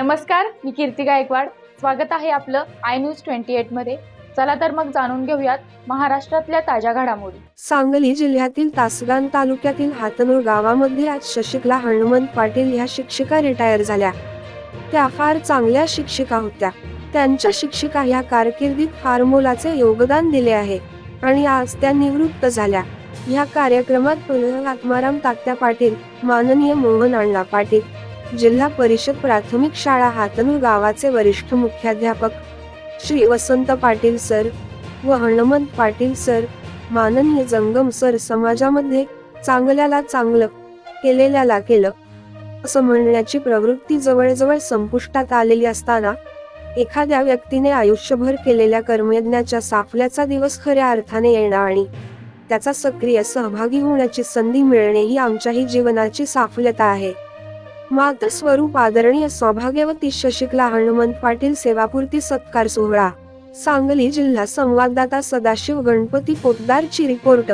नमस्कार मी कीर्ती गायकवाड. स्वागत आहे आपलं आय न्यूज ट्वेंटी एटमध्ये. चला तर मग जाणून घेऊयात महाराष्ट्रातल्या ताज्या घडामोडी. सांगली जिल्ह्यातील तासगान तालुक्यातील हातनूर गावामध्ये आज शशिकला हनुमंत पाटील ह्या शिक्षिका रिटायर झाल्या. त्या फार चांगल्या शिक्षिका होत्या. त्यांच्या शिक्षिका ह्या कारकिर्दीत फार मोलाचे योगदान दिले आहे आणि आज त्या निवृत्त झाल्या. ह्या कार्यक्रमात पुन्हा आत्माराम तात्या पाटील माननीय मोहन अण्णा पाटील जिल्हा परिषद प्राथमिक शाळा हातनूर गावाचे वरिष्ठ मुख्याध्यापक श्री वसंत पाटील सर व हनुमंत पाटील सर माननीय जंगम सर समाजामध्ये चांगल्याला चांगलं केलेल्याला केलं असं म्हणण्याची प्रवृत्ती जवळजवळ संपुष्टात आलेली असताना एखाद्या व्यक्तीने आयुष्यभर केलेल्या कर्मयज्ञाच्या साफल्याचा दिवस खऱ्या अर्थाने येणं आणि त्याचा सक्रिय सहभागी होण्याची संधी मिळणे ही आमच्याही जीवनाची साफल्यता आहे. मात्र स्वरूप आदरणीय सौभाग्यवती शशिकला हनुमंत पाटील सेवापूर्ती सत्कार सोहळा. सांगली जिल्हा संवाददाता सदाशिव गणपती पोतदारची रिपोर्ट.